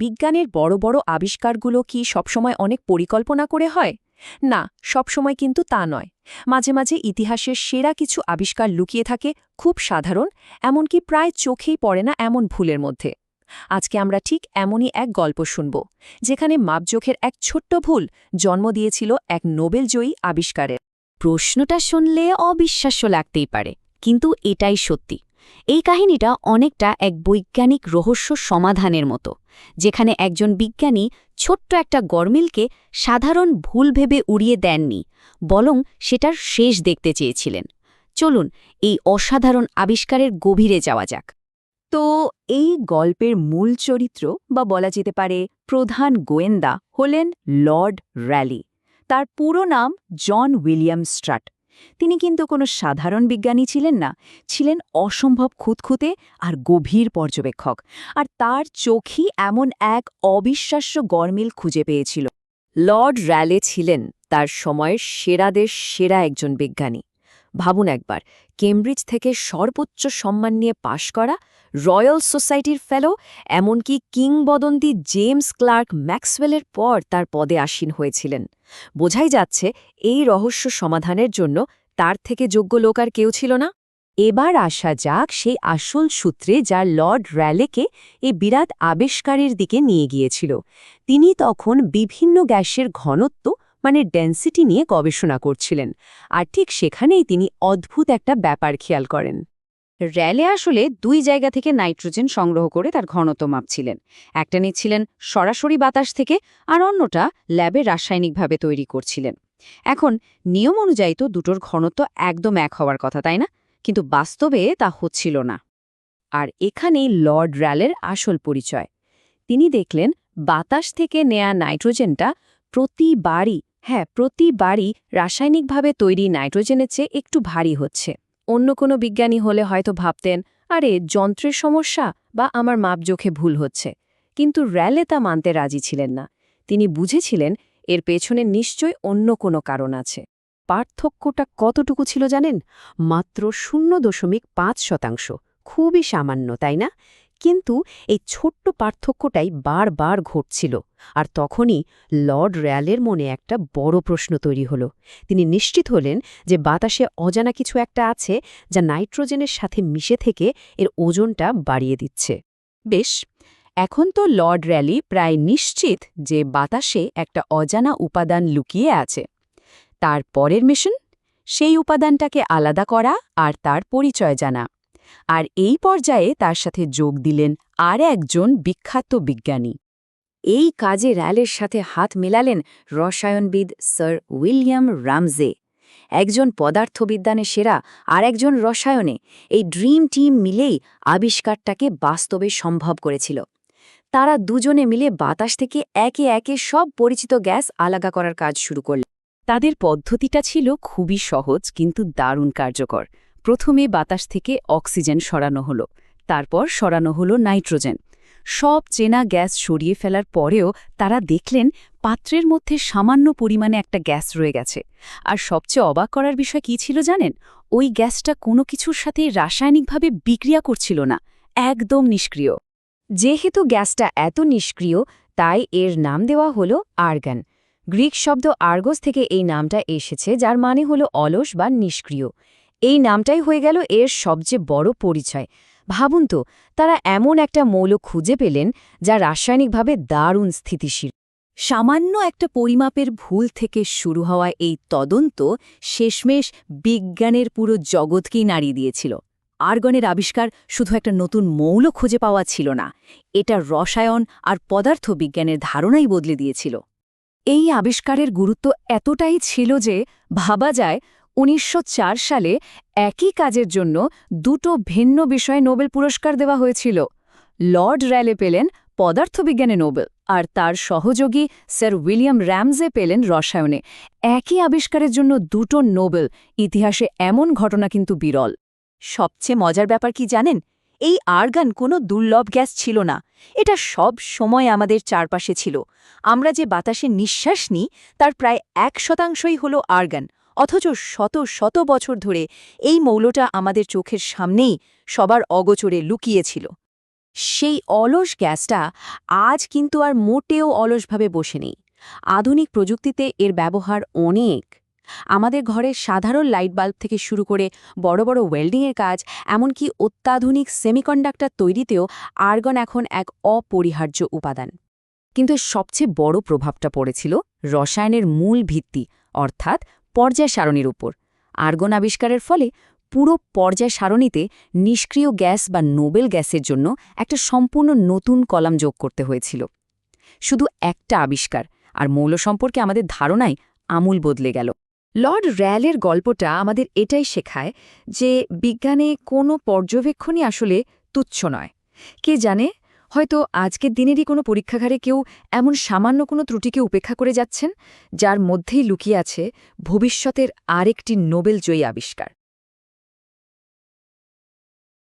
বিজ্ঞানের বড় বড় আবিষ্কারগুলো কি সবসময় অনেক পরিকল্পনা করে হয়? না, সবসময় কিন্তু তা নয়। মাঝে মাঝে ইতিহাসের সেরা কিছু আবিষ্কার লুকিয়ে থাকে খুব সাধারণ, এমনকি প্রায় চোখেই পড়ে না এমন ভুলের মধ্যে। আজকে আমরা ঠিক এমনই এক গল্প শুনব, যেখানে মাপজোখের এক ছোট্ট ভুল জন্ম দিয়েছিল এক নোবেলজয়ী আবিষ্কারের। প্রশ্নটা শুনলে অবিশ্বাস্য লাগতেই পারে, কিন্তু এটাই সত্যি। এই কাহিনীটা অনেকটা এক বৈজ্ঞানিক রহস্য সমাধানের মতো, যেখানে একজন বিজ্ঞানী ছোট্ট একটা গরমিলকে সাধারণ ভুল ভেবে উড়িয়ে দেননি, বরং সেটার শেষ দেখতে চেয়েছিলেন। চলুন এই অসাধারণ আবিষ্কারের গভীরে যাওয়া যাক। তো এই গল্পের মূল চরিত্র, বা বলা যেতে পারে প্রধান গোয়েন্দা, হলেন লর্ড র্যালি। তার পুরো নাম জন উইলিয়াম স্ট্রাট। তিনি কিন্তু কোনো সাধারণ বিজ্ঞানী ছিলেন না, ছিলেন অসম্ভব খুঁতখুঁতে আর গভীর পর্যবেক্ষক। আর তার চোখই এমন এক অবিশ্বাস্য গরমিল খুঁজে পেয়েছিল। লর্ড র্যালে ছিলেন তার সময়ের সেরাদের সেরা একজন বিজ্ঞানী। ভাবুন একবার, কেমব্রিজ থেকে সর্বোচ্চ সম্মান নিয়ে পাশ করা রয়্যাল সোসাইটির ফেলো, এমনকি কিংবদন্তি জেমস ক্লার্ক ম্যাক্সওয়েলের পর তার পদে আসীন হয়েছিলেন। বোঝাই যাচ্ছে, এই রহস্য সমাধানের জন্য তার থেকে যোগ্য লোক আর কেউ ছিল না। এবার আসা যাক সেই আসল সূত্রে যা লর্ড র্যালেকে এই বিরাট আবিষ্কারের দিকে নিয়ে গিয়েছিল। তিনি তখন বিভিন্ন গ্যাসের ঘনত্ব মানে ডেন্সিটি নিয়ে গবেষণা করছিলেন। আর ঠিক সেখানেই তিনি অদ্ভুত একটা ব্যাপার খেয়াল করেন। র্যালে আসলে দুই জায়গা থেকে নাইট্রোজেন সংগ্রহ করে তার ঘনত্ব মাপছিলেন। একটা নিচ্ছিলেন সরাসরি বাতাস থেকে, আর অন্যটা ল্যাবে রাসায়নিকভাবে তৈরি করছিলেন। এখন নিয়ম অনুযায়ী তো দুটোর ঘনত্ব একদম এক হওয়ার কথা, তাই না? কিন্তু বাস্তবে তা হচ্ছিল না। আর এখানেই লর্ড র্যালের আসল পরিচয়। তিনি দেখলেন বাতাস থেকে নেয়া নাইট্রোজেনটা প্রতিবারই হ্যাঁ প্রতিবারই রাসায়নিকভাবে তৈরি নাইট্রোজেনের চেয়ে একটু ভারী হচ্ছে। অন্য কোনো বিজ্ঞানী হলে হয়তো ভাবতেন, আরে, যন্ত্রের সমস্যা বা আমার মাপজোখে ভুল হচ্ছে। কিন্তু র্যালে তা মানতে রাজি ছিলেন না। তিনি বুঝেছিলেন, এর পেছনে নিশ্চয় অন্য কোনো কারণ আছে। পার্থক্যটা কতটুকু ছিল জানেন? মাত্র শূন্য দশমিক পাঁচ শতাংশ। খুবই সামান্য, তাই না? কিন্তু এই ছোট্ট পার্থক্যটাই বারবার ঘটছিল। আর তখনই লর্ড র্যালের মনে একটা বড় প্রশ্ন তৈরি হল। তিনি নিশ্চিত হলেন যে বাতাসে অজানা কিছু একটা আছে যা নাইট্রোজেনের সাথে মিশে থেকে এর ওজনটা বাড়িয়ে দিচ্ছে। বেশ, এখন তো লর্ড র্যালি প্রায় নিশ্চিত যে বাতাসে একটা অজানা উপাদান লুকিয়ে আছে। তার পরের মিশন? সেই উপাদানটাকে আলাদা করা আর তার পরিচয় জানা। আর এই পর্যায়ে তার সাথে যোগ দিলেন আর একজন বিখ্যাত বিজ্ঞানী। এই কাজে র্যালের সাথে হাত মেলালেন রসায়নবিদ স্যার উইলিয়াম রামজে। একজন পদার্থবিজ্ঞানে সেরা আর একজন রসায়নে এই ড্রিম টিম মিলেই আবিষ্কারটাকে বাস্তবে সম্ভব করেছিল। তারা দুজনে মিলে বাতাস থেকে একে একে সব পরিচিত গ্যাস আলাদা করার কাজ শুরু করল তাদের পদ্ধতিটা ছিল খুবই সহজ কিন্তু দারুণ কার্যকর। প্রথমে বাতাস থেকে অক্সিজেন সরানো হলো, তারপর সরানো হলো নাইট্রোজেন। সব চেনা গ্যাস সরিয়ে ফেলার পরেও তারা দেখলেন পাত্রের মধ্যে সামান্য পরিমাণে একটা গ্যাস রয়ে গেছে। আর সবচেয়ে অবাক করার বিষয় কী ছিল জানেন? ওই গ্যাসটা কোনো কিছুর সাথে রাসায়নিকভাবে বিক্রিয়া করছিল না, একদম নিষ্ক্রিয়। যেহেতু গ্যাসটা এত নিষ্ক্রিয়, তাই এর নাম দেওয়া হলো আর্গান। গ্রিক শব্দ আর্গস থেকে এই নামটা এসেছে, যার মানে হলো অলস বা নিষ্ক্রিয়। এই নামটাই হয়ে গেল এর সবচেয়ে বড় পরিচয়। ভাবুন তো, তারা এমন একটা মৌল খুঁজে পেলেন যা রাসায়নিকভাবে দারুণ স্থিতিশীল। সামান্য একটা পরিমাপের ভুল থেকে শুরু হওয়া এই তদন্ত শেষমেশ বিজ্ঞানের পুরো জগৎকেই নাড়িয়ে দিয়েছিল। আর্গনের আবিষ্কার শুধু একটা নতুন মৌল খুঁজে পাওয়া ছিল না, এটা রসায়ন আর পদার্থবিজ্ঞানের ধারণাই বদলে দিয়েছিল। এই আবিষ্কারের গুরুত্ব এতটাই ছিল যে, ভাবা যায় উনিশশো চার সালে একই কাজের জন্য দুটো ভিন্ন বিষয়ে নোবেল পুরস্কার দেওয়া হয়েছিল। লর্ড র্যালে পেলেন পদার্থবিজ্ঞানে নোবেল, আর তার সহযোগী স্যার উইলিয়াম র্যামজে পেলেন রসায়নে। একই আবিষ্কারের জন্য দুটো নোবেল, ইতিহাসে এমন ঘটনা কিন্তু বিরল। সবচেয়ে মজার ব্যাপার কি জানেন? এই আর্গান কোনো দুর্লভ গ্যাস ছিল না। এটা সব সময় আমাদের চারপাশে ছিল। আমরা যে বাতাসে নিঃশ্বাস নিই, তার প্রায় এক শতাংশই হল আর্গান। অথচ শত শত বছর ধরে এই মৌলটা আমাদের চোখের সামনেই সবার অগোচরে লুকিয়েছিল। সেই অলস গ্যাসটা আজ কিন্তু আর মোটেও অলসভাবে বসে নেই আধুনিক প্রযুক্তিতে এর ব্যবহার অনেক। আমাদের ঘরের সাধারণ লাইট বাল্ব থেকে শুরু করে বড় বড় ওয়েল্ডিংয়ের কাজ, এমনকি অত্যাধুনিক সেমিকন্ডাক্টর তৈরিতেও আর্গন এখন এক অপরিহার্য উপাদান। কিন্তু সবচেয়ে বড় প্রভাবটা পড়েছিল রসায়নের মূল ভিত্তি, অর্থাৎ পর্যায় সারণীর উপর। আর্গন আবিষ্কারের ফলে পুরো পর্যায় সারণীতে নিষ্ক্রিয় গ্যাস বা নোবেল গ্যাসের জন্য একটা সম্পূর্ণ নতুন কলাম যোগ করতে হয়েছিল। শুধু একটা আবিষ্কার, আর মৌল সম্পর্কে আমাদের ধারণাই আমূল বদলে গেল। লর্ড র্যালের গল্পটা আমাদের এটাই শেখায় যে বিজ্ঞানে কোনো পর্যবেক্ষণই আসলে তুচ্ছ নয়। কে জানে হয়তো আজকের দিনেরই কোনো পরীক্ষাঘারে কেউ এমন সামান্য কোনো ত্রুটিকে উপেক্ষা করে যাচ্ছেন, যার মধ্যেই লুকিয়ে আছে ভবিষ্যতের আরেকটি নোবেল জয়ী আবিষ্কার।